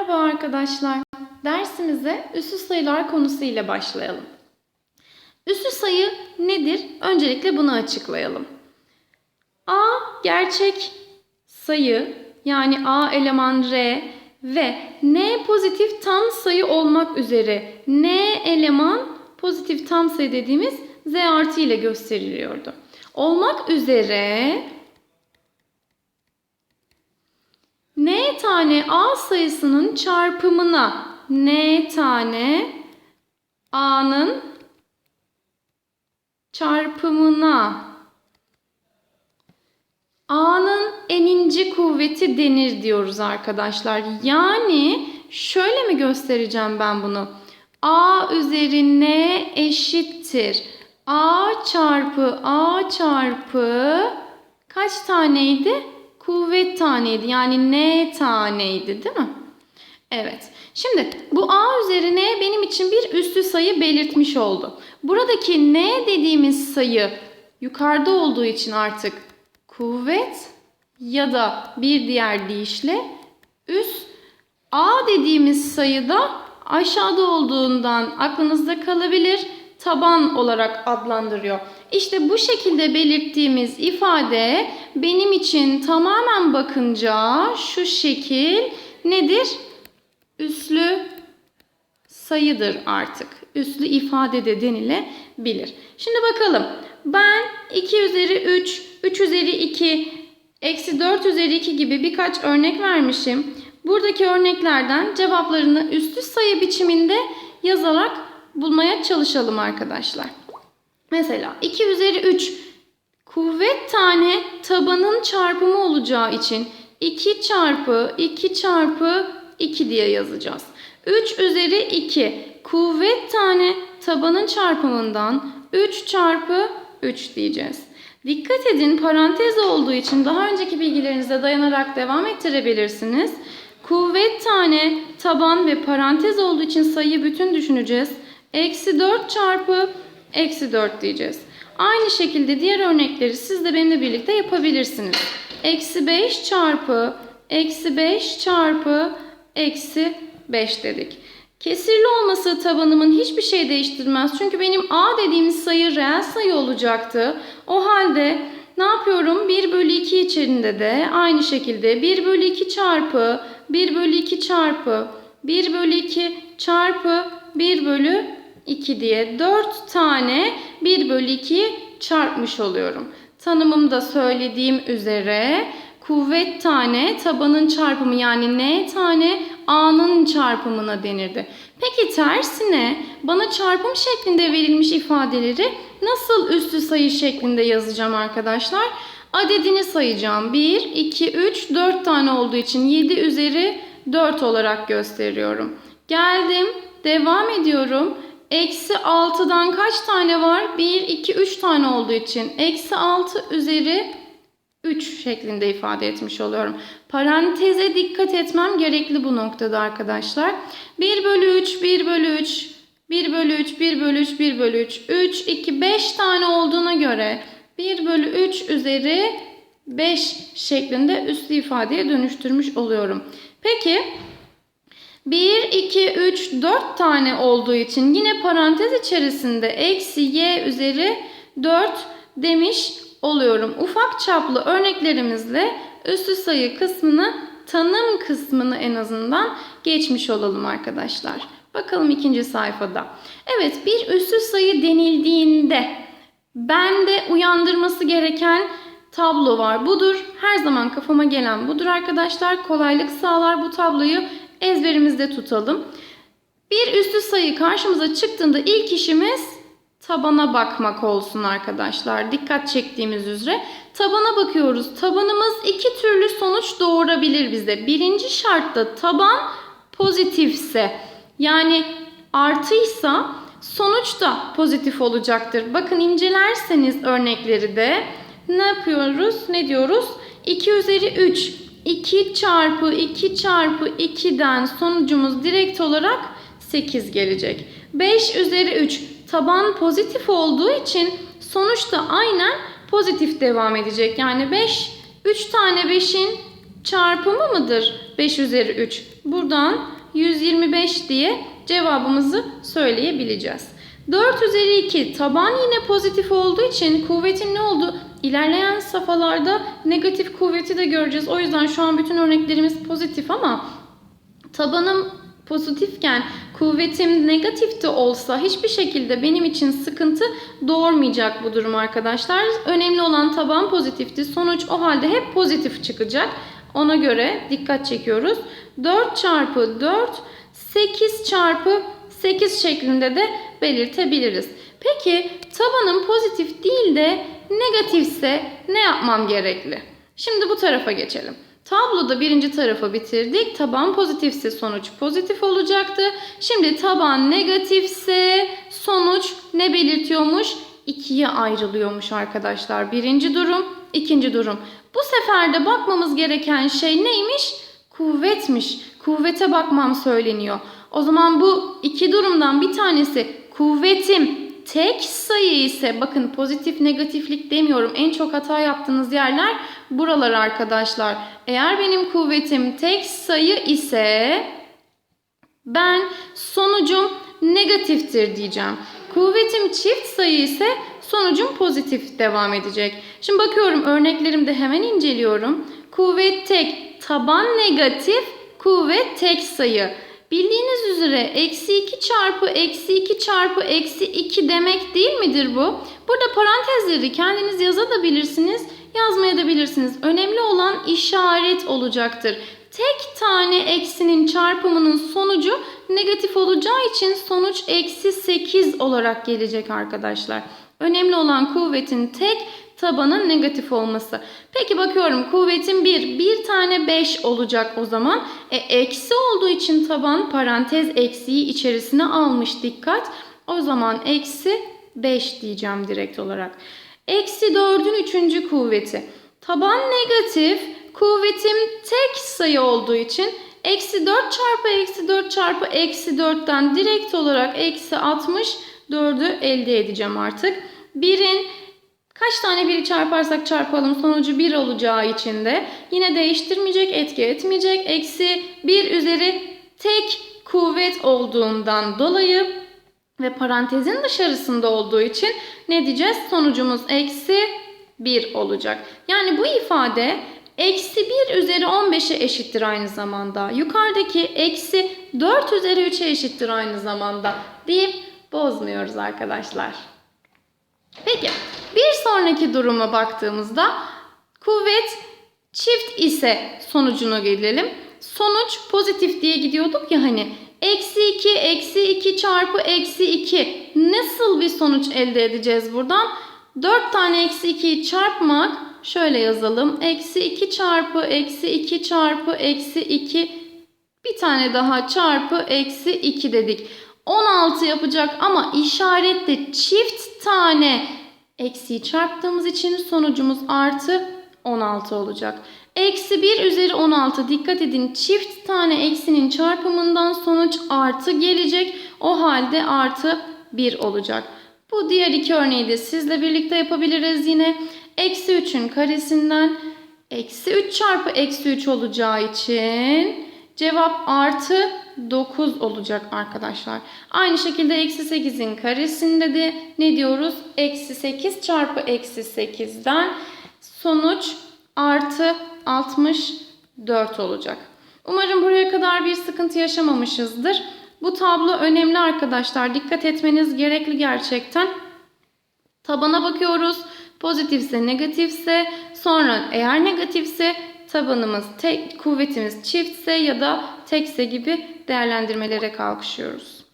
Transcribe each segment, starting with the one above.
Merhaba arkadaşlar. Dersimize üslü sayılar konusu ile başlayalım. Üslü sayı nedir? Öncelikle bunu açıklayalım. A gerçek sayı yani A eleman R ve N pozitif tam sayı olmak üzere N eleman pozitif tam sayı dediğimiz Z artı ile gösteriliyordu. Olmak üzere n tane a sayısının çarpımına n tane a'nın çarpımına a'nın eninci kuvveti denir diyoruz arkadaşlar. Yani şöyle mi göstereceğim ben bunu? a üzerine eşittir. a çarpı a çarpı kaç taneydi? Kuvvet taneydi. Yani n taneydi değil mi? Evet. Şimdi bu a üzerine benim için bir üslü sayı belirtmiş oldu. Buradaki n dediğimiz sayı yukarıda olduğu için artık kuvvet ya da bir diğer deyişle üst a dediğimiz sayı da aşağıda olduğundan aklınızda kalabilir taban olarak adlandırıyor. İşte bu şekilde belirttiğimiz ifade benim için tamamen bakınca şu şekil nedir? Üslü sayıdır artık. Üslü ifade de denilebilir. Şimdi bakalım. Ben 2 üzeri 3, 3 üzeri 2, eksi 4 üzeri 2 gibi birkaç örnek vermişim. Buradaki örneklerden cevaplarını üslü sayı biçiminde yazarak bulmaya çalışalım arkadaşlar. Mesela 2 üzeri 3 kuvvet tane tabanın çarpımı olacağı için 2 çarpı 2 çarpı 2 diye yazacağız. 3 üzeri 2 kuvvet tane tabanın çarpımından 3 çarpı 3 diyeceğiz. Dikkat edin parantez olduğu için daha önceki bilgilerinize dayanarak devam ettirebilirsiniz. Kuvvet tane taban ve parantez olduğu için sayıyı bütün düşüneceğiz. Eksi 4 çarpı eksi 4 diyeceğiz. Aynı şekilde diğer örnekleri siz de benimle birlikte yapabilirsiniz. Eksi 5 çarpı eksi 5 çarpı eksi 5 dedik. Kesirli olması tabanımın hiçbir şey değiştirmez. Çünkü benim a dediğimiz sayı reel sayı olacaktı. O halde ne yapıyorum? 1 bölü 2 içerisinde de aynı şekilde 1 bölü 2 çarpı 1 bölü 2 çarpı 1 bölü 2 çarpı 1 bölü 2 diye 4 tane 1 bölü 2'yi çarpmış oluyorum. Tanımımda söylediğim üzere kuvvet tane tabanın çarpımı yani n tane a'nın çarpımına denirdi. Peki tersine bana çarpım şeklinde verilmiş ifadeleri nasıl üstü sayı şeklinde yazacağım arkadaşlar? Adedini sayacağım. 1, 2, 3, 4 tane olduğu için 7 üzeri 4 olarak gösteriyorum. Geldim, devam ediyorum. Eksi 6'dan kaç tane var? 1, 2, 3 tane olduğu için eksi 6 üzeri 3 şeklinde ifade etmiş oluyorum. Paranteze dikkat etmem gerekli bu noktada arkadaşlar. 1 bölü 3, 1 bölü 3, 1 bölü 3, 1 bölü 3, 1 bölü 3, 3, 2, 5 tane olduğuna göre 1 bölü 3 üzeri 5 şeklinde üslü ifadeye dönüştürmüş oluyorum. Peki 1, 2, 3, 4 tane olduğu için yine parantez içerisinde eksi y üzeri 4 demiş oluyorum. Ufak çaplı örneklerimizle üslü sayı kısmını, tanım kısmını en azından geçmiş olalım arkadaşlar. Bakalım ikinci sayfada. Evet bir üslü sayı denildiğinde bende uyandırması gereken tablo var. Budur. Her zaman kafama gelen budur arkadaşlar. Kolaylık sağlar bu tabloyu ezberimizde tutalım. Bir üslü sayı karşımıza çıktığında ilk işimiz tabana bakmak olsun arkadaşlar. Dikkat çektiğimiz üzere tabana bakıyoruz. Tabanımız iki türlü sonuç doğurabilir bize. Birinci şartta taban pozitifse yani artıysa sonuç da pozitif olacaktır. Bakın incelerseniz örnekleri de ne yapıyoruz? Ne diyoruz? 2 üzeri 3. 2 çarpı 2 çarpı 2'den sonucumuz direkt olarak 8 gelecek. 5 üzeri 3 taban pozitif olduğu için sonuçta aynen pozitif devam edecek. Yani 5 3 tane 5'in çarpımı mıdır? 5 üzeri 3. Buradan 125 diye cevabımızı söyleyebileceğiz. 4 üzeri 2 taban yine pozitif olduğu için kuvvetin ne oldu? İlerleyen safhalarda negatif kuvveti de göreceğiz. O yüzden şu an bütün örneklerimiz pozitif ama tabanım pozitifken kuvvetim negatif de olsa hiçbir şekilde benim için sıkıntı doğurmayacak bu durum arkadaşlar. Önemli olan taban pozitifti. Sonuç o halde hep pozitif çıkacak. Ona göre dikkat çekiyoruz. 4 çarpı 4 8 çarpı 8 şeklinde de belirtebiliriz. Peki tabanım pozitif değil de negatifse ne yapmam gerekli? Şimdi bu tarafa geçelim. Tabloda birinci tarafı bitirdik. Taban pozitifse sonuç pozitif olacaktı. Şimdi taban negatifse sonuç ne belirtiyormuş? İkiye ayrılıyormuş arkadaşlar. Birinci durum, ikinci durum. Bu sefer de bakmamız gereken şey neymiş? Kuvvetmiş. Kuvvete bakmam söyleniyor. O zaman bu iki durumdan bir tanesi kuvvetim tek sayı ise bakın pozitif negatiflik demiyorum. En çok hata yaptığınız yerler buralar arkadaşlar. Eğer benim kuvvetim tek sayı ise ben sonucum negatiftir diyeceğim. Kuvvetim çift sayı ise sonucum pozitif devam edecek. Şimdi bakıyorum örneklerimde hemen inceliyorum. Kuvvet tek, taban negatif, kuvvet tek sayı. Bildiğiniz üzere eksi 2 çarpı eksi 2 çarpı eksi 2 demek değil midir bu? Burada parantezleri kendiniz yazabilirsiniz, yazmayabilirsiniz. Önemli olan işaret olacaktır. Tek tane eksinin çarpımının sonucu negatif olacağı için sonuç eksi 8 olarak gelecek arkadaşlar. Önemli olan kuvvetin tek tabanın negatif olması. Peki bakıyorum kuvvetin 1. Bir tane 5 olacak o zaman. E, eksi olduğu için taban parantez eksiği içerisine almış dikkat. O zaman eksi 5 diyeceğim direkt olarak. Eksi 4'ün 3. kuvveti. Taban negatif. Kuvvetim tek sayı olduğu için eksi 4 çarpı eksi 4 çarpı eksi 4'ten direkt olarak eksi 64'ü elde edeceğim artık. 1'in Kaç tane biri çarparsak çarpalım sonucu 1 olacağı için de yine değiştirmeyecek, etki etmeyecek. Eksi 1 üzeri tek kuvvet olduğundan dolayı ve parantezin dışarısında olduğu için ne diyeceğiz? Sonucumuz eksi 1 olacak. Yani bu ifade eksi 1 üzeri 15'e eşittir aynı zamanda. Yukarıdaki eksi 4 üzeri 3'e eşittir aynı zamanda deyip bozmuyoruz arkadaşlar. Peki bir sonraki duruma baktığımızda kuvvet çift ise sonucunu gelelim. Sonuç pozitif diye gidiyorduk ya hani. Eksi 2, eksi 2 çarpı eksi 2. Nasıl bir sonuç elde edeceğiz buradan? 4 tane eksi 2'yi çarpmak. Şöyle yazalım. Eksi 2 çarpı eksi 2 çarpı eksi 2. Bir tane daha çarpı eksi 2 dedik. 16 yapacak ama işarette çift tane eksiği çarptığımız için sonucumuz artı 16 olacak. Eksi 1 üzeri 16 dikkat edin çift tane eksinin çarpımından sonuç artı gelecek. O halde artı 1 olacak. Bu diğer iki örneği de sizle birlikte yapabiliriz yine. Eksi 3'ün karesinden eksi 3 çarpı eksi 3 olacağı için cevap artı 9 olacak arkadaşlar. Aynı şekilde eksi 8'in karesinde de ne diyoruz? Eksi 8 çarpı eksi 8'den sonuç artı 64 olacak. Umarım buraya kadar bir sıkıntı yaşamamışızdır. Bu tablo önemli arkadaşlar. Dikkat etmeniz gerekli gerçekten. Tabana bakıyoruz. Pozitifse negatifse sonra eğer negatifse tabanımız tek, kuvvetimiz çiftse ya da tekse gibi değerlendirmelere kalkışıyoruz.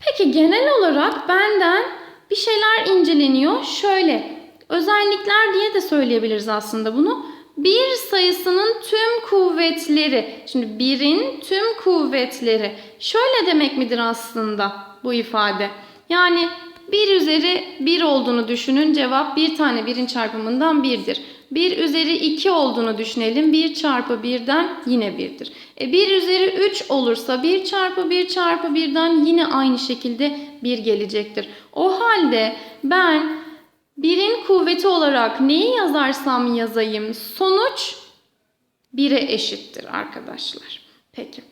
Peki genel olarak benden bir şeyler inceleniyor. Şöyle özellikler diye de söyleyebiliriz aslında bunu. Bir sayısının tüm kuvvetleri. Şimdi birin tüm kuvvetleri. Şöyle demek midir aslında bu ifade? Yani 1 üzeri 1 olduğunu düşünün. Cevap bir tane birin çarpımından 1'dir. 1 üzeri 2 olduğunu düşünelim. 1 çarpı 1'den yine 1'dir. E 1 üzeri 3 olursa 1 çarpı 1 çarpı 1'den yine aynı şekilde 1 gelecektir. O halde ben birin kuvveti olarak neyi yazarsam yazayım sonuç 1'e eşittir arkadaşlar. Peki.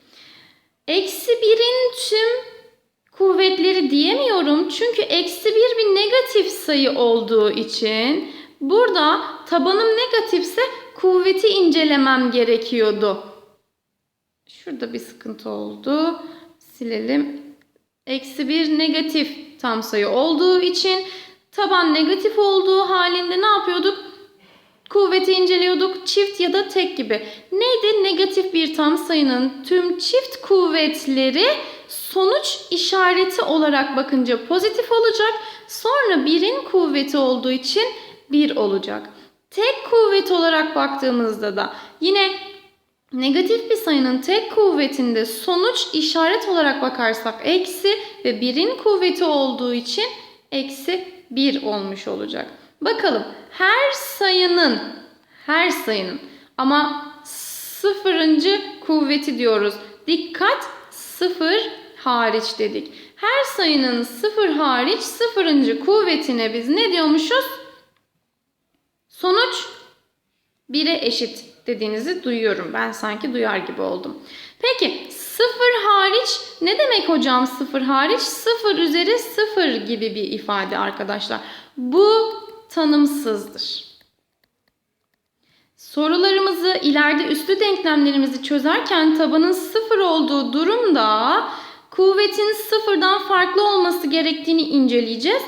Eksi 1'in tüm kuvvetleri diyemiyorum. Çünkü eksi 1 bir negatif sayı olduğu için burada tabanım negatifse kuvveti incelemem gerekiyordu. Şurada bir sıkıntı oldu. Silelim. Eksi 1 negatif tam sayı olduğu için taban negatif olduğu halinde ne yapıyorduk? Kuvveti inceliyorduk. Çift ya da tek gibi. Neydi? Negatif bir tam sayının tüm çift kuvvetleri sonuç işareti olarak bakınca pozitif olacak. Sonra birin kuvveti olduğu için 1 olacak. Tek kuvvet olarak baktığımızda da yine negatif bir sayının tek kuvvetinde sonuç işaret olarak bakarsak eksi ve birin kuvveti olduğu için eksi 1 olmuş olacak. Bakalım her sayının her sayının ama sıfırıncı kuvveti diyoruz. Dikkat sıfır hariç dedik. Her sayının sıfır hariç sıfırıncı kuvvetine biz ne diyormuşuz? Sonuç 1'e eşit dediğinizi duyuyorum. Ben sanki duyar gibi oldum. Peki sıfır hariç ne demek hocam sıfır hariç? Sıfır üzeri sıfır gibi bir ifade arkadaşlar. Bu tanımsızdır. Sorularımızı ileride üslü denklemlerimizi çözerken tabanın sıfır olduğu durumda kuvvetin sıfırdan farklı olması gerektiğini inceleyeceğiz.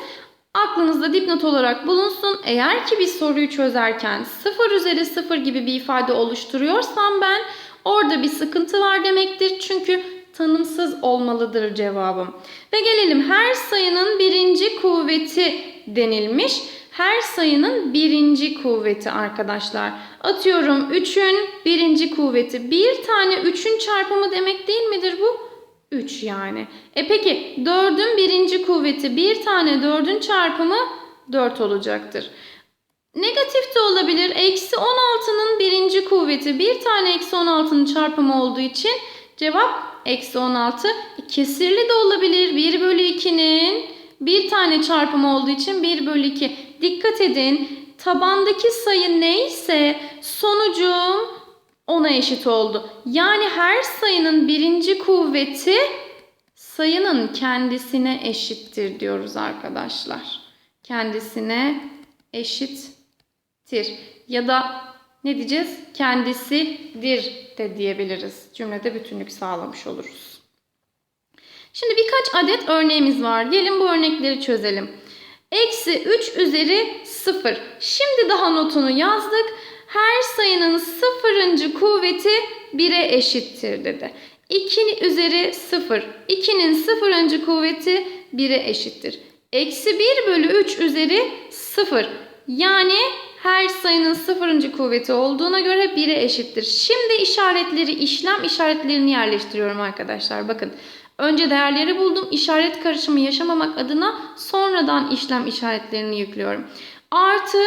Aklınızda dipnot olarak bulunsun. Eğer ki bir soruyu çözerken 0 üzeri 0 gibi bir ifade oluşturuyorsam ben orada bir sıkıntı var demektir. Çünkü tanımsız olmalıdır cevabım. Ve gelelim her sayının birinci kuvveti denilmiş. Her sayının birinci kuvveti arkadaşlar. Atıyorum 3'ün birinci kuvveti. Bir tane 3'ün çarpımı demek değil midir bu? 3 yani. E peki 4'ün birinci kuvveti bir tane 4'ün çarpımı 4 olacaktır. Negatif de olabilir. Eksi 16'nın birinci kuvveti bir tane eksi 16'nın çarpımı olduğu için cevap eksi 16. Kesirli de olabilir. 1 bölü 2'nin bir tane çarpımı olduğu için 1 bölü 2. Dikkat edin tabandaki sayı neyse sonucum ona eşit oldu. Yani her sayının birinci kuvveti sayının kendisine eşittir diyoruz arkadaşlar. Kendisine eşittir. Ya da ne diyeceğiz? Kendisidir de diyebiliriz. Cümlede bütünlük sağlamış oluruz. Şimdi birkaç adet örneğimiz var. Gelin bu örnekleri çözelim. Eksi 3 üzeri 0. Şimdi daha notunu yazdık. Her sayının sıfırıncı kuvveti 1'e eşittir dedi. 2 üzeri 0. 2'nin sıfırıncı kuvveti 1'e eşittir. Eksi 1 bölü 3 üzeri 0. Yani her sayının sıfırıncı kuvveti olduğuna göre 1'e eşittir. Şimdi işaretleri, işlem işaretlerini yerleştiriyorum arkadaşlar. Bakın. Önce değerleri buldum. İşaret karışımı yaşamamak adına sonradan işlem işaretlerini yüklüyorum. Artı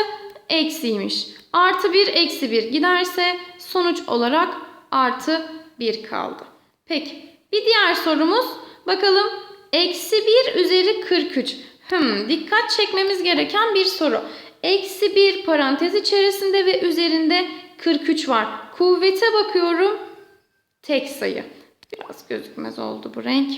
eksiymiş. Artı 1 eksi 1 giderse sonuç olarak artı 1 kaldı. Peki bir diğer sorumuz bakalım eksi 1 üzeri 43. Hmm, dikkat çekmemiz gereken bir soru. Eksi 1 parantez içerisinde ve üzerinde 43 var. Kuvvete bakıyorum tek sayı. Biraz gözükmez oldu bu renk.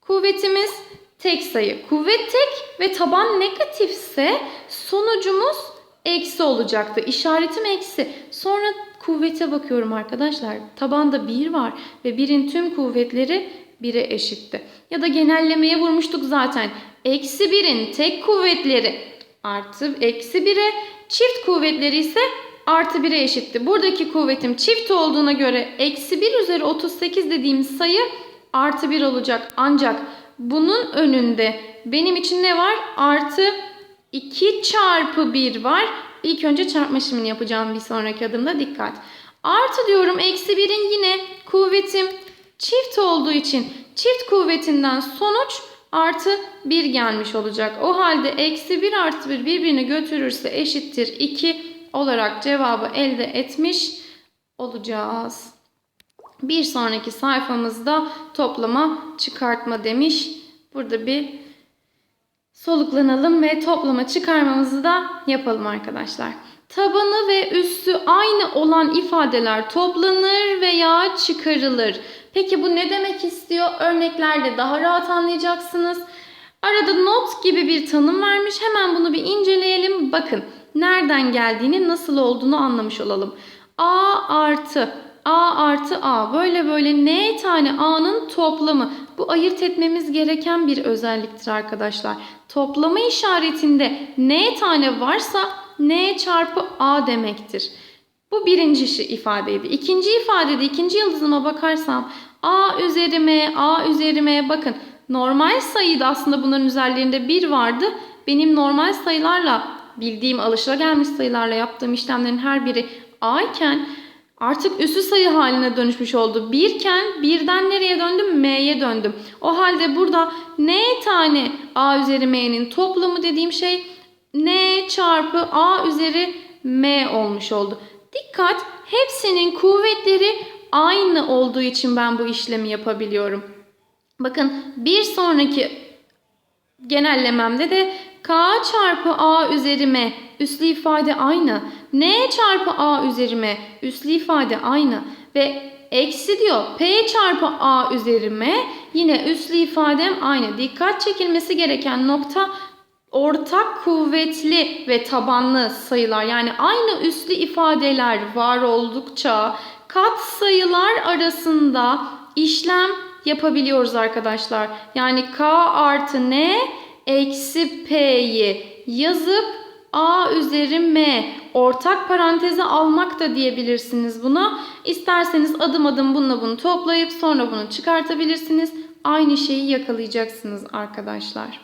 Kuvvetimiz tek sayı. Kuvvet tek ve taban negatifse sonucumuz eksi olacaktı. İşaretim eksi. Sonra kuvvete bakıyorum arkadaşlar. Tabanda 1 var ve 1'in tüm kuvvetleri 1'e eşitti. Ya da genellemeye vurmuştuk zaten. Eksi 1'in tek kuvvetleri artı eksi 1'e çift kuvvetleri ise artı 1'e eşitti. Buradaki kuvvetim çift olduğuna göre eksi 1 üzeri 38 dediğim sayı artı 1 olacak. Ancak bunun önünde benim için ne var? Artı 2 çarpı 1 var. İlk önce çarpma işlemini yapacağım bir sonraki adımda dikkat. Artı diyorum eksi 1'in yine kuvvetim çift olduğu için çift kuvvetinden sonuç artı 1 gelmiş olacak. O halde eksi 1 artı 1 birbirini götürürse eşittir 2 olarak cevabı elde etmiş olacağız. Bir sonraki sayfamızda toplama çıkartma demiş. Burada bir soluklanalım ve toplama çıkarmamızı da yapalım arkadaşlar. Tabanı ve üssü aynı olan ifadeler toplanır veya çıkarılır. Peki bu ne demek istiyor? Örneklerle daha rahat anlayacaksınız. Arada not gibi bir tanım vermiş. Hemen bunu bir inceleyelim. Bakın nereden geldiğini, nasıl olduğunu anlamış olalım. A artı A artı A böyle böyle n tane A'nın toplamı. Bu ayırt etmemiz gereken bir özelliktir arkadaşlar. Toplama işaretinde n tane varsa n çarpı A demektir. Bu birinci ifadeydi. İkinci ifadede ikinci yıldızıma bakarsam A üzeri M, A üzeri M bakın normal sayıda aslında bunların üzerlerinde 1 vardı. Benim normal sayılarla bildiğim alışılagelmiş sayılarla yaptığım işlemlerin her biri A iken artık üssü sayı haline dönüşmüş oldu. 1 iken birden nereye döndüm? M'ye döndüm. O halde burada n tane A üzeri M'nin toplamı dediğim şey n çarpı A üzeri M olmuş oldu. Dikkat hepsinin kuvvetleri aynı olduğu için ben bu işlemi yapabiliyorum. Bakın bir sonraki genellememde de k çarpı a üzeri m üslü ifade aynı. n çarpı a üzeri m üslü ifade aynı. Ve eksi diyor p çarpı a üzeri m yine üslü ifadem aynı. Dikkat çekilmesi gereken nokta ortak kuvvetli ve tabanlı sayılar yani aynı üslü ifadeler var oldukça kat sayılar arasında işlem yapabiliyoruz arkadaşlar. Yani k artı n eksi p'yi yazıp a üzeri m ortak paranteze almak da diyebilirsiniz buna. İsterseniz adım adım bununla bunu toplayıp sonra bunu çıkartabilirsiniz. Aynı şeyi yakalayacaksınız arkadaşlar.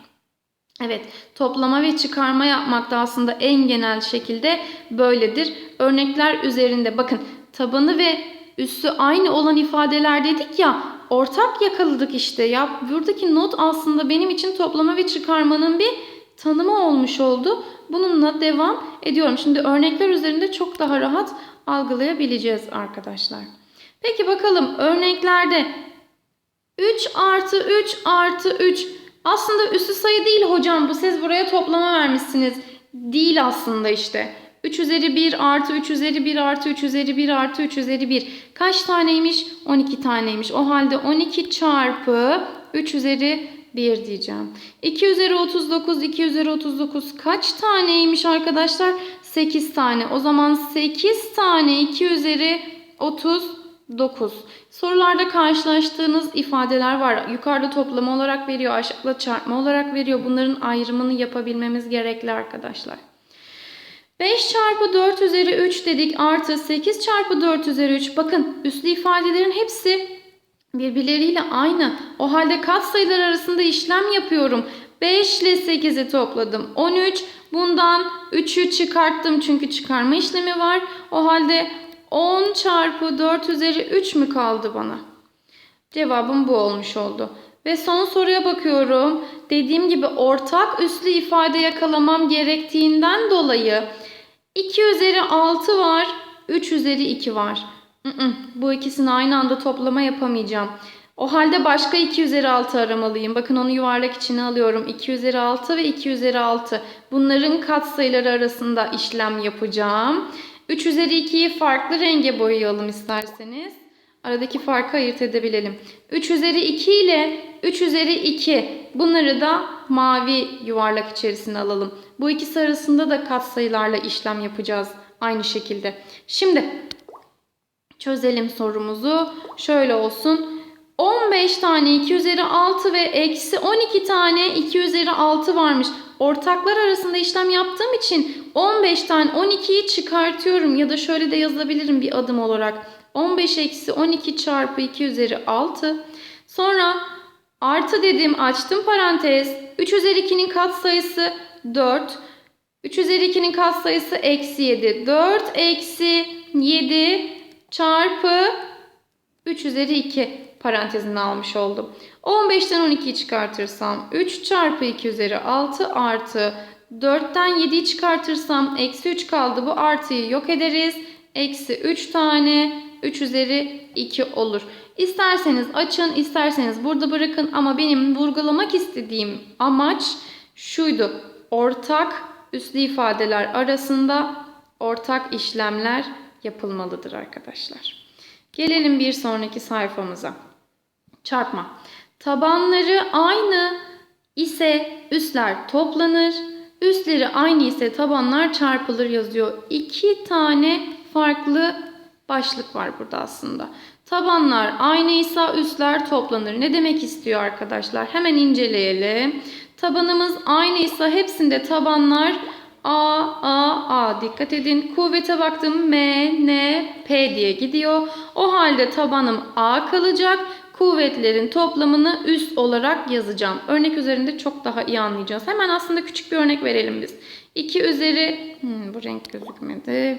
Evet, toplama ve çıkarma yapmak da aslında en genel şekilde böyledir. Örnekler üzerinde bakın tabanı ve üssü aynı olan ifadeler dedik ya ortak yakaladık işte. Ya buradaki not aslında benim için toplama ve çıkarmanın bir tanımı olmuş oldu. Bununla devam ediyorum. Şimdi örnekler üzerinde çok daha rahat algılayabileceğiz arkadaşlar. Peki bakalım örneklerde 3 artı 3 artı 3 aslında üssü sayı değil hocam bu siz buraya toplama vermişsiniz. Değil aslında işte. 3 üzeri 1 artı 3 üzeri 1 artı 3 üzeri 1 artı 3 üzeri 1. Kaç taneymiş? 12 taneymiş. O halde 12 çarpı 3 üzeri 1 diyeceğim. 2 üzeri 39, 2 üzeri 39 kaç taneymiş arkadaşlar? 8 tane. O zaman 8 tane 2 üzeri 39. Sorularda karşılaştığınız ifadeler var. Yukarıda toplama olarak veriyor, aşağıda çarpma olarak veriyor. Bunların ayrımını yapabilmemiz gerekli arkadaşlar. 5 çarpı 4 üzeri 3 dedik artı 8 çarpı 4 üzeri 3. Bakın üslü ifadelerin hepsi birbirleriyle aynı. O halde katsayılar arasında işlem yapıyorum. 5 ile 8'i topladım. 13. Bundan 3'ü çıkarttım çünkü çıkarma işlemi var. O halde 10 çarpı 4 üzeri 3 mü kaldı bana? Cevabım bu olmuş oldu. Ve son soruya bakıyorum. Dediğim gibi ortak üslü ifade yakalamam gerektiğinden dolayı 2 üzeri 6 var, 3 üzeri 2 var. Bu ikisini aynı anda toplama yapamayacağım. O halde başka 2 üzeri 6 aramalıyım. Bakın onu yuvarlak içine alıyorum. 2 üzeri 6 ve 2 üzeri 6. Bunların katsayıları arasında işlem yapacağım. 3 üzeri 2'yi farklı renge boyayalım isterseniz. Aradaki farkı ayırt edebilelim. 3 üzeri 2 ile 3 üzeri 2 bunları da mavi yuvarlak içerisine alalım. Bu ikisi arasında da katsayılarla işlem yapacağız aynı şekilde. Şimdi çözelim sorumuzu. Şöyle olsun. 15 tane 2 üzeri 6 ve eksi 12 tane 2 üzeri 6 varmış. Ortaklar arasında işlem yaptığım için 15 tane 12'yi çıkartıyorum ya da şöyle de yazabilirim bir adım olarak. 15 eksi 12 çarpı 2 üzeri 6. Sonra artı dedim açtım parantez. 3 üzeri 2'nin katsayısı 4. 3 üzeri 2'nin katsayısı eksi 7. 4 eksi 7 çarpı 3 üzeri 2 parantezini almış oldum. 15'ten 12'yi çıkartırsam 3 çarpı 2 üzeri 6 artı 4'ten 7'yi çıkartırsam eksi 3 kaldı. Bu artıyı yok ederiz. Eksi 3 tane 3 üzeri 2 olur. İsterseniz açın, isterseniz burada bırakın ama benim vurgulamak istediğim amaç şuydu. Ortak üslü ifadeler arasında ortak işlemler yapılmalıdır arkadaşlar. Gelelim bir sonraki sayfamıza. Çarpma. Tabanları aynı ise üstler toplanır. Üstleri aynı ise tabanlar çarpılır yazıyor. İki tane farklı başlık var burada aslında. Tabanlar aynıysa üstler toplanır. Ne demek istiyor arkadaşlar? Hemen inceleyelim. Tabanımız aynıysa hepsinde tabanlar A, A, A. Dikkat edin. Kuvvete baktım. M, N, P diye gidiyor. O halde tabanım A kalacak. Kuvvetlerin toplamını üst olarak yazacağım. Örnek üzerinde çok daha iyi anlayacağız. Hemen aslında küçük bir örnek verelim biz. 2 üzeri, hmm, bu renk gözükmedi.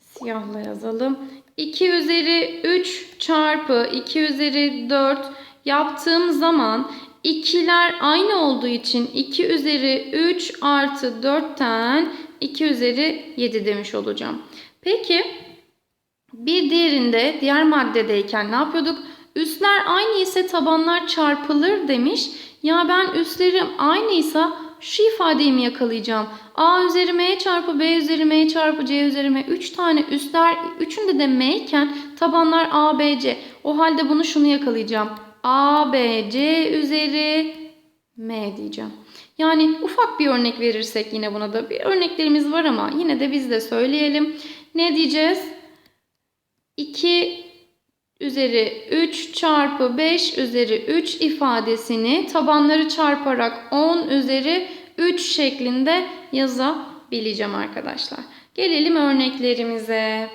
Siyahla yazalım. 2 üzeri 3 çarpı 2 üzeri 4 yaptığım zaman ikiler aynı olduğu için 2 üzeri 3 artı 4'ten 2 üzeri 7 demiş olacağım. Peki bir diğerinde diğer maddedeyken ne yapıyorduk? Üstler aynı ise tabanlar çarpılır demiş. Ya ben üstlerim aynıysa şu ifadeyi mi yakalayacağım? A üzeri M çarpı B üzeri M çarpı C üzeri M. 3 tane üstler, üçünde de M iken tabanlar A, B, C. O halde bunu şunu yakalayacağım. A, B, C üzeri M diyeceğim. Yani ufak bir örnek verirsek yine buna da bir örneklerimiz var ama yine de biz de söyleyelim. Ne diyeceğiz? 2 üzeri 3 çarpı 5 üzeri 3 ifadesini tabanları çarparak 10 üzeri 3 şeklinde yazabileceğim arkadaşlar. Gelelim örneklerimize.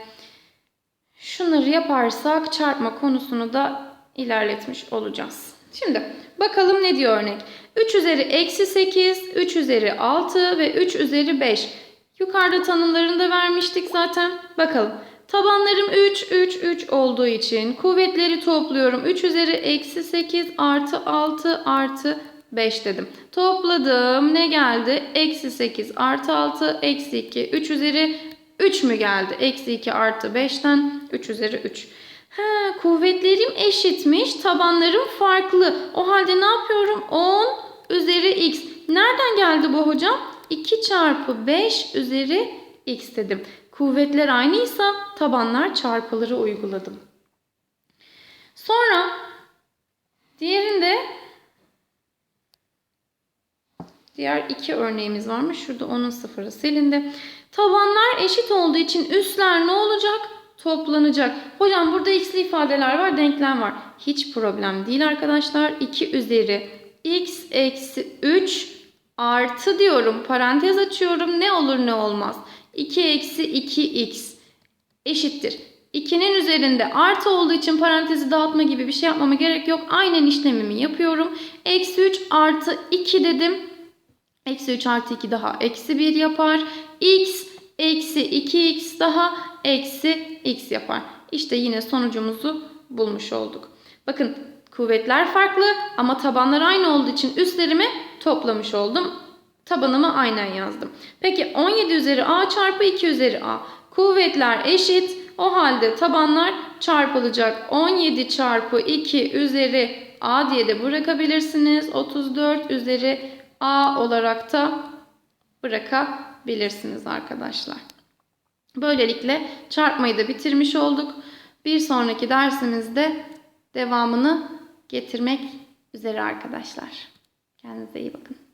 Şunları yaparsak çarpma konusunu da ilerletmiş olacağız. Şimdi bakalım ne diyor örnek. 3 üzeri eksi 8, 3 üzeri 6 ve 3 üzeri 5. Yukarıda tanımlarını da vermiştik zaten. Bakalım. Tabanlarım 3, 3, 3 olduğu için kuvvetleri topluyorum. 3 üzeri eksi 8 artı 6 artı 5 dedim. Topladım. Ne geldi? Eksi 8 artı 6 eksi 2. 3 üzeri 3 mü geldi? Eksi 2 artı 5'ten 3 üzeri 3. He, kuvvetlerim eşitmiş. Tabanlarım farklı. O halde ne yapıyorum? 10 üzeri x. Nereden geldi bu hocam? 2 çarpı 5 üzeri x dedim. Kuvvetler aynıysa tabanlar çarpıları uyguladım. Sonra diğerinde diğer iki örneğimiz varmış. Şurada onun sıfırı silindi. Tabanlar eşit olduğu için üstler ne olacak? Toplanacak. Hocam burada x'li ifadeler var, denklem var. Hiç problem değil arkadaşlar. 2 üzeri x eksi 3 artı diyorum. Parantez açıyorum. Ne olur ne olmaz. 2 eksi 2x eşittir. 2'nin üzerinde artı olduğu için parantezi dağıtma gibi bir şey yapmama gerek yok. Aynen işlemimi yapıyorum. Eksi 3 artı 2 dedim. Eksi 3 artı 2 daha eksi 1 yapar. x eksi 2x daha eksi x yapar. İşte yine sonucumuzu bulmuş olduk. Bakın kuvvetler farklı ama tabanlar aynı olduğu için üstlerimi toplamış oldum. Tabanımı aynen yazdım. Peki 17 üzeri a çarpı 2 üzeri a. Kuvvetler eşit. O halde tabanlar çarpılacak. 17 çarpı 2 üzeri a diye de bırakabilirsiniz. 34 üzeri a olarak da bırakabilirsiniz arkadaşlar. Böylelikle çarpmayı da bitirmiş olduk. Bir sonraki dersimizde devamını getirmek üzere arkadaşlar. Kendinize iyi bakın.